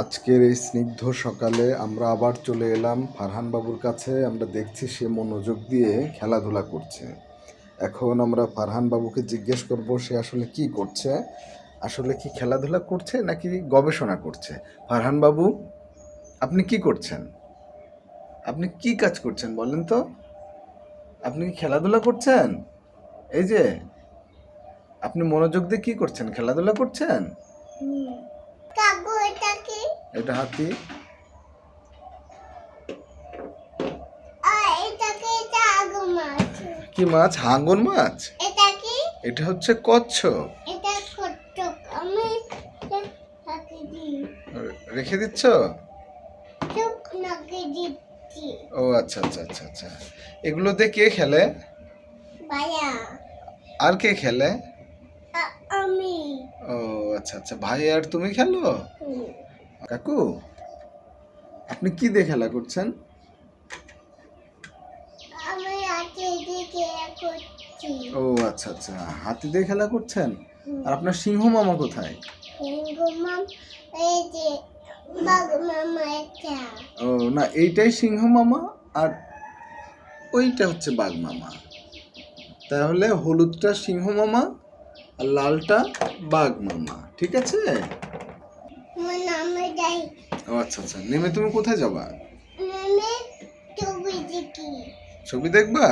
আজকের এই স্নিগ্ধ সকালে আমরা আবার চলে এলাম ফারহান বাবুর কাছে। আমরা দেখছি সে মনোযোগ দিয়ে খেলাধুলা করছে। এখন আমরা ফারহান বাবুকে জিজ্ঞেস করব, সে আসলে কি করছে? আসলে কি খেলাধুলা করছে নাকি গবেষণা করছে? ফারহান বাবু, আপনি কি করছেন? আপনি কি কাজ করছেন বলেন তো? আপনি কি খেলাধুলা করছেন? এই যে, আপনি মনোযোগ দিয়ে কি করছেন? খেলাধুলা করছেন? এটা হাতি কি মাছ। কি মাছ? এটা কি? এটা হচ্ছে কচ্ছপ। এটা আমি রেখে দিচ্ছ? ও আচ্ছা আচ্ছা আচ্ছা আচ্ছা। এগুলো দিয়ে কে খেলে? আর কে খেলে? আমি। ও আচ্ছা আচ্ছা। ভাই আর তুমি খেলো। কাকু আপনি কি দিয়ে খেলা করছেন? ও আচ্ছা আচ্ছা। হাতি দিয়ে খেলা করছেন? আর আপনার সিংহ মামা কোথায়? ও না এইটাই সিংহ মামা আর ওইটা হচ্ছে বাঘ মামা। তাহলে হলুদটা সিংহ মামা আর লালটা বাঘ মামা ঠিক আছে? নামে যাই। ও আচ্ছা আচ্ছা। নেমে তুমি কোথায় যাবা? নেমে ছবি দেখি। ছবি দেখবা?